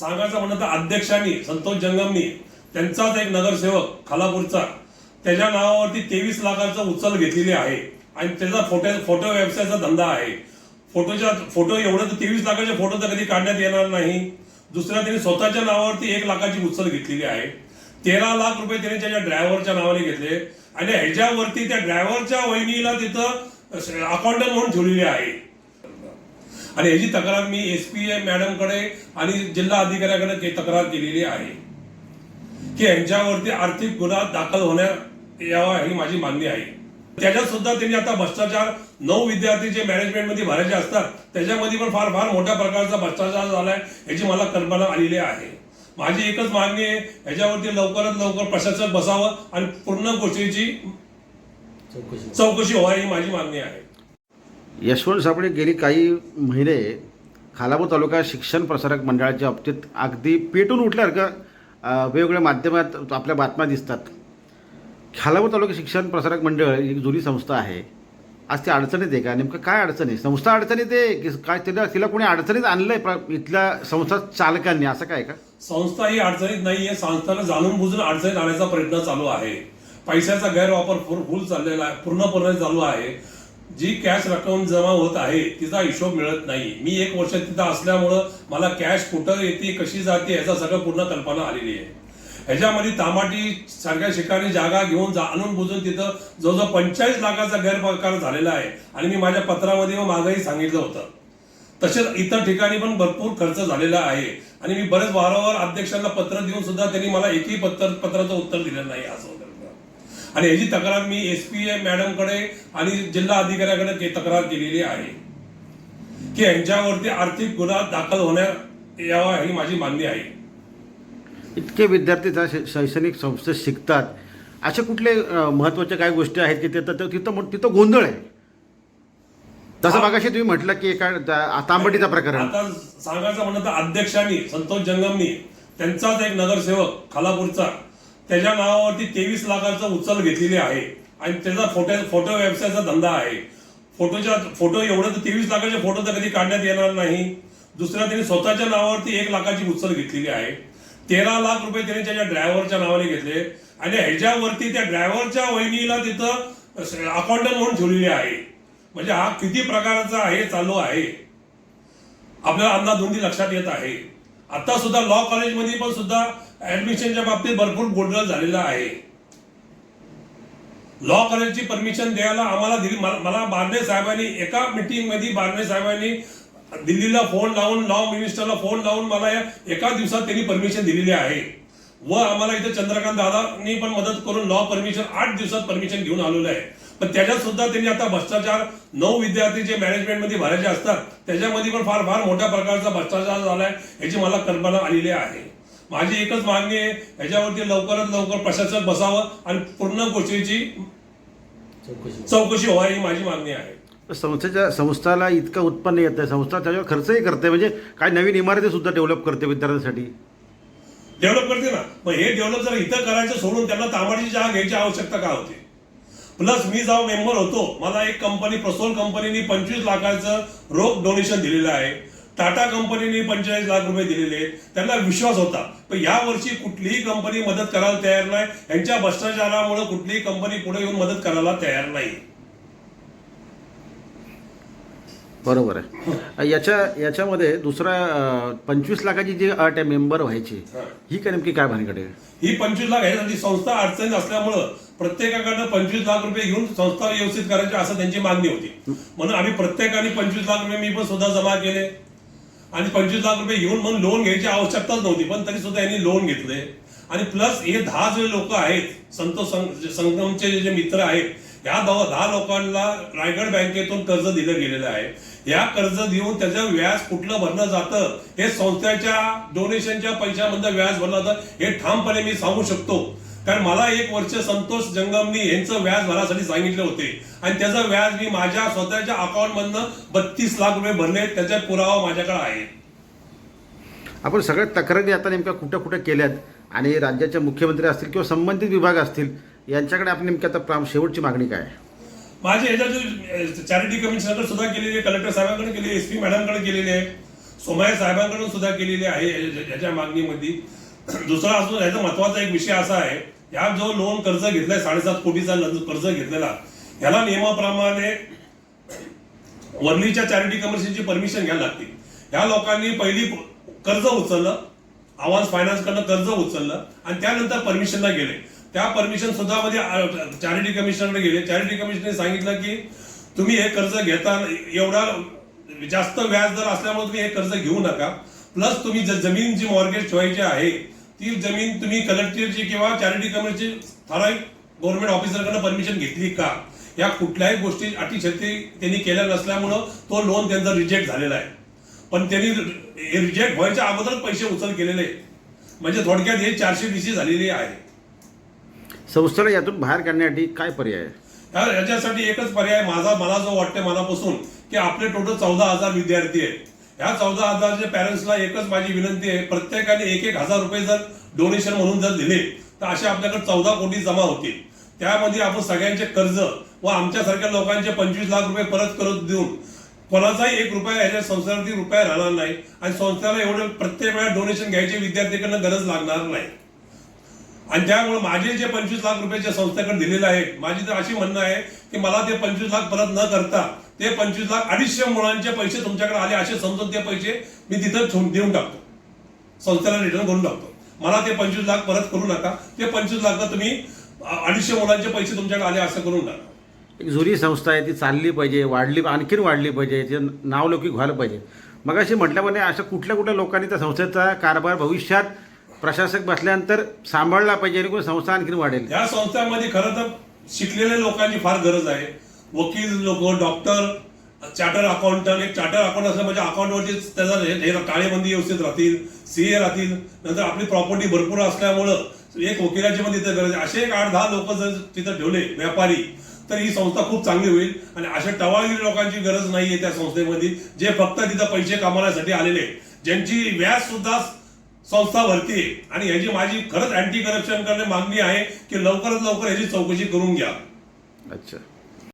सांगायचं म्हणलं तर अध्यक्षांनी संतोष जंगमनी त्यांचाच एक नगरसेवक खालापूरचा त्याच्या नावावरती तेवीस लाखाचा उचल घेतलेली आहे. आणि त्याचा फोटो फोटो व्यवसायाचा धंदा आहे. फोटोच्या फोटो एवढं तर तेवीस लाखाचे फोटो तर कधी काढण्यात येणार नाही. दुसऱ्या त्यांनी स्वतःच्या नावावरती एक लाखाची उचल घेतलेली आहे. तेरा लाख रुपये त्याने त्याच्या ड्रायव्हरच्या नावाने घेतले. आणि ह्याच्यावरती त्या ड्रायव्हरच्या वहिनीला तिथं अकाउंटंट म्हणून ठेवलेली आहे. आणि ह्याची तक्रार मी एस पी मॅडमकडे आणि जिल्हा अधिकाऱ्याकडे तक्रार केलेली आहे. की यांच्यावरती आर्थिक गुन्हा दाखल होण्यात यावा ही माझी मागणी आहे. त्याच्यात सुद्धा त्यांनी आता भ्रष्टाचार नऊ विद्यार्थी जे मॅनेजमेंटमध्ये भरायचे असतात त्याच्यामध्ये पण फार फार मोठ्या प्रकारचा भ्रष्टाचार झालाय याची मला कल्पना आलेली आहे. माझी एकच मागणी आहे याच्यावरती लवकरात लवकर प्रशासक बसावं आणि पूर्ण गोष्टीची चौकशी व्हावी ही माझी मागणी आहे. यशवंत साबळे गेली काही महिने खालापूर तालुका शिक्षण प्रसारक मंडळाच्या बाबतीत अगदी पेटून उठल्यासारखं वेगवेगळ्या माध्यमात आपल्या बातम्या दिसतात. खालापूर तालुका शिक्षण प्रसारक मंडळ ही एक जुनी संस्था आहे. आज ती अडचणीत आहे का? नेमकं काय अडचण आहे? संस्था अडचणीत आहे की काय तिला तिला कोणी अडचणीत आणलं आहे इथल्या संस्था चालकांनी? असं काय का? संस्था ही अडचणीत नाही आहे संस्थाला जाणून बुजून अडचणीत आणायचा प्रयत्न चालू आहे. पैशाचा गैरवापर फुल चाललेला आहे पूर्णपणे चालू आहे. जी कॅश रक्कम जमा होत आहे तिचा हिशोब मिळत नाही. मी एक वर्ष तिथं असल्यामुळं मला कॅश कुठं येते कशी जाते याचा सगळं पूर्ण कल्पना आलेली आहे. ह्याच्यामध्ये तामाटी सारख्या ठिकाणी जागा घेऊन जा आणून बुजून तिथं जवळजवळ पंचेचाळीस लाखाचा गैरप्रकार झालेला आहे. आणि मी माझ्या पत्रामध्ये व मागंही सांगितलं होतं. तसेच इतर ठिकाणी पण भरपूर खर्च झालेला आहे. आणि मी बरेच वारंवार अध्यक्षांना पत्र देऊन सुद्धा त्यांनी मला एकही पत्र पत्राचं उत्तर दिलं नाही असं आणि ह्याची तक्रार मी एस पी मॅडमकडे आणि जिल्हा अधिकाऱ्याकडे के- तक्रार केलेली आहे. की यांच्यावरती आर्थिक गुन्हा दाखल होण्यात यावा ही माझी मागणी आहे. इतके विद्यार्थी त्या शैक्षणिक संस्थेत शिकतात. असे कुठले महत्त्वाच्या काही गोष्टी आहेत की तिथं तिथं- तिथं गोंधळ आहे? तसं मागाशी तुम्ही म्हटलं की एका तांबटीचा प्रकरण. आता सांगायचं म्हणलं तर अध्यक्षांनी संतोष जंगमनी त्यांचाच एक नगरसेवक खालापूरचा. त्याच्या नावावरती तेवीस लाखाचा उचल घेतलेली आहे. आणि त्याचा फोटो फोटो व्यवसायाचा धंदा आहे. फोटोच्या फोटो एवढं तर तेवीस लाखाचे फोटो तर कधी काढण्यात येणार नाही. दुसऱ्या त्यांनी स्वतःच्या नावावरती एक लाखाची उचल घेतलेली आहे. तेरा लाख रुपये त्याने त्याच्या ड्रायव्हरच्या नावाने घेतले. आणि ह्याच्यावरती त्या ड्रायव्हरच्या वहिनीला तिथं अकाउंटंट म्हणून ठेवलेली आहे. म्हणजे हा किती प्रकारचा आहे चालू आहे. आपल्याला अंदाधुंदी लक्षात येत आहे. आता सुद्धा लॉ कॉलेजमध्ये पण सुद्धा ऍडमिशनच्या बाबतीत भरपूर गोंधळ झालेला आहे. लॉ कॉलेजची परमिशन द्यायला आम्हाला दिली मला मला बारणे साहेबांनी एका मिटिंगमध्ये बारणे साहेबांनी दिल्लीला फोन लावून लॉ मिनिस्टरला फोन लावून मला या एका दिवसात त्यांनी परमिशन दिलेली आहे. व आम्हाला इथे चंद्रकांत दादांनी पण मदत करून लॉ परमिशन आठ दिवसात परमिशन घेऊन आलेलं आहे. पण त्याच्यात सुद्धा त्यांनी आता भ्रष्टाचार नऊ विद्यार्थी जे मॅनेजमेंटमध्ये भरायचे असतात त्याच्यामध्ये पण फार फार मोठ्या प्रकारचा भ्रष्टाचार झालाय याची मला कल्पना आलेली आहे. माझी एकच मागणी आहे याच्यावरती लवकरात लवकर प्रशासक बसावं आणि पूर्ण गोष्टीची चौकशी. व्हावी ही माझी मागणी आहे. संस्थेच्या संस्थाला इतकं उत्पन्न येतं संस्था त्याच्यावर खर्चही करते म्हणजे काही नवीन इमारती सुद्धा डेव्हलप करते विद्यार्थ्यांसाठी. डेव्हलप करते ना. मग हे डेव्हलप जर इथं करायचं सोडून त्यांना तांबाडीची जागा घ्यायची आवश्यकता का होती? प्लस मी जेव्हा मेंबर होतो. मला एक कंपनी प्रसोल कंपनीने पंचवीस लाखाचं रोख डोनेशन दिलेलं आहे. टाटा कंपनीने पंचेचाळीस लाख रुपये दिलेले आहेत. त्यांना विश्वास होता. पण या वर्षी कुठलीही कंपनी मदत करायला तयार नाही. यांच्या भ्रष्टाचारामुळे कुठलीही कंपनी पुढे येऊन मदत करायला तयार नाही. बरोबर आहे. याच्या याच्यामध्ये दुसरा पंचवीस लाखाची जी अट आहे मेंबर व्हायची हा. काय नेमकी काय भानगड आहे? ही पंचवीस लाख ह्यासाठी संस्था अडचणीत असल्यामुळं प्रत्येकाकडनं पंचवीस लाख रुपये घेऊन संस्था व्यवस्थित करायची असं त्यांची मागणी होती. म्हणून आम्ही प्रत्येकाने पंचवीस लाख रुपये मी पण सुद्धा जमा केले. आणि पंचवीस लाख रुपये घेऊन मग लोन घ्यायची आवश्यकताच नव्हती पण तरी सुद्धा यांनी लोन घेतले. आणि प्लस हे दहा जे लोक आहेत संत संग- संगमचे जे मित्र आहेत या दहा दहा लोकांना रायगड बँकेतून कर्ज दिलं गेलेलं आहे. या कर्ज देऊन त्याचं व्याज कुठलं भरलं जातं हे संस्थेच्या डोनेशनच्या पैशामधलं व्याज भरलं जातं हे ठामपणे मी सांगू शकतो. कारण मला एक वर्ष संतोष जंगमनी यांचं व्याज भरासाठी सांगितले होते. आणि त्याचं व्याज मी माझ्या स्वतःच्या अकाउंटमधनं बत्तीस लाख रुपये भरले त्याचा पुरावा माझ्याकडे आहे. आपण सगळ्या तक्रारी आता नेमक्या कुठं कुठं केल्यात? आणि राज्याचे मुख्यमंत्री असतील किंवा संबंधित विभाग असतील यांच्याकडे आपण नेमकी आता प्राम- शेवटची मागणी काय? आहे माझे ह्याच्यात चॅरिटी कमिशनर सुद्धा केलेली आहे कलेक्टर साहेबांकडे केली एस पी मॅडमकडे केलेली आहे सोमाया साहेबांकडून सुद्धा केलेली आहे याच्या मागणीमध्ये. दुसरा अजून याचा महत्त्वाचा एक विषय असा आहे या जो लोन कर्ज घेतलाय साडेसात कोटीचा कर्ज घेतलेला ह्याला नियमाप्रमाणे वर्लीच्या चॅरिटी कमिशनची परमिशन घ्यायला लागते. ह्या लोकांनी पहिली कर्ज उचललं आवाज फायनान्स कडनं कर्ज उचललं आणि त्यानंतर परमिशनला गेले. त्या परमिशन सुद्धा मध्ये चॅरिटी कमिशनरकडे गेले. चॅरिटी कमिशनने सांगितलं की तुम्ही हे कर्ज घेता एवढा जास्त व्याज दर असल्यामुळे तुम्ही हे कर्ज घेऊ नका. प्लस तुम्ही ज- जमीन जी मॉर्गेज ठेवायची आहे ती जमीन तुम्ही कलेक्टरची किंवा चॅरिटी कमिशनची ठराविक गव्हर्नमेंट ऑफिसरकडनं परमिशन घेतली का? या कुठल्याही गोष्टी अटी शर्ती त्यांनी केल्या नसल्यामुळं तो लोन त्यांचा रिजेक्ट झालेला आहे. पण त्यांनी रिजेक्ट व्हायच्या अगोदरच पैसे उचल केलेले. म्हणजे थोडक्यात हे चारशे बीसी झालेली आहे. संस्थेला यातून बाहेर काढण्यासाठी काय पर्याय आहे? याच्यासाठी एकच पर्याय माझा मला जो वाटते मनापासून की आपले टोटल चौदा हजार विद्यार्थी आहेत. ह्या चौदा हजारच्या पॅरेंट्सला एकच माझी विनंती आहे. प्रत्येकाने एक एक हजार रुपये जर डोनेशन म्हणून जर दिले तर असे आपल्याकडे चौदा कोटी जमा होतील. त्यामध्ये आपण सगळ्यांचे कर्ज व आमच्यासारख्या लोकांचे पंचवीस लाख रुपये परत करत देऊन कोणाचाही एक रुपया याच्या संस्थेवरती रुपया राहणार नाही. आणि संस्थेला एवढं प्रत्येक वेळा डोनेशन घ्यायचे विद्यार्थ्यांकडनं गरज लागणार नाही. आणि त्यामुळे माझे जे पंचवीस लाख रुपयाच्या संस्थेकडे दिलेले आहेत माझी तर अशी म्हणणं आहे की मला ते पंचवीस लाख परत न करता ते पंचवीस लाख अडीचशे मुलांचे पैसे तुमच्याकडे आले असे समजून ते पैसे मी तिथं देऊन टाकतो. संस्थेला रिटर्न करून टाकतो. मला ते पंचवीस लाख परत करू नका. ते पंचवीस लाख तुम्ही अडीचशे मुलांचे पैसे तुमच्याकडे आले असं करून टाका. एक जुनी संस्था आहे ती चालली पाहिजे वाढली आणखीन वाढली पाहिजे ते नावलौकिक व्हायला पाहिजे. मग अशी म्हटल्याप्रमाणे अशा कुठल्या कुठल्या लोकांनी त्या संस्थेचा कारभार भविष्यात प्रशासक बसल्यानंतर सांभाळला पाहिजे आणि कोणी संस्था आणखी वाढेल. या संस्थांमध्ये खरं तर शिकलेल्या लोकांची फार गरज आहे. वकील लोक डॉक्टर चार्टर अकाउंटंट एक चार्टर अकाउंट असलं म्हणजे अकाउंटवरचे त्याचा हे- टाळेबंदी व्यवस्थित राहतील सीए राहतील नंतर आपली प्रॉपर्टी भरपूर असल्यामुळं एक वकिलाची पण तिथं गरज आहे. असे एक आठ दहा लोक जर तिथं ठेवले व्यापारी तर ही संस्था खूप चांगली होईल. आणि अशा टवाळगिरी लोकांची गरज नाहीये त्या संस्थेमध्ये जे फक्त तिथं पैसे कमावण्यासाठी आलेले आहेत. ज्यांची व्याज सुद्धा संस्था भरती आणि ह्याची माझी खरंच अँटी करप्शन करणे मागणी आहे की लवकरात लवकर ह्याची चौकशी करून घ्या. अच्छा.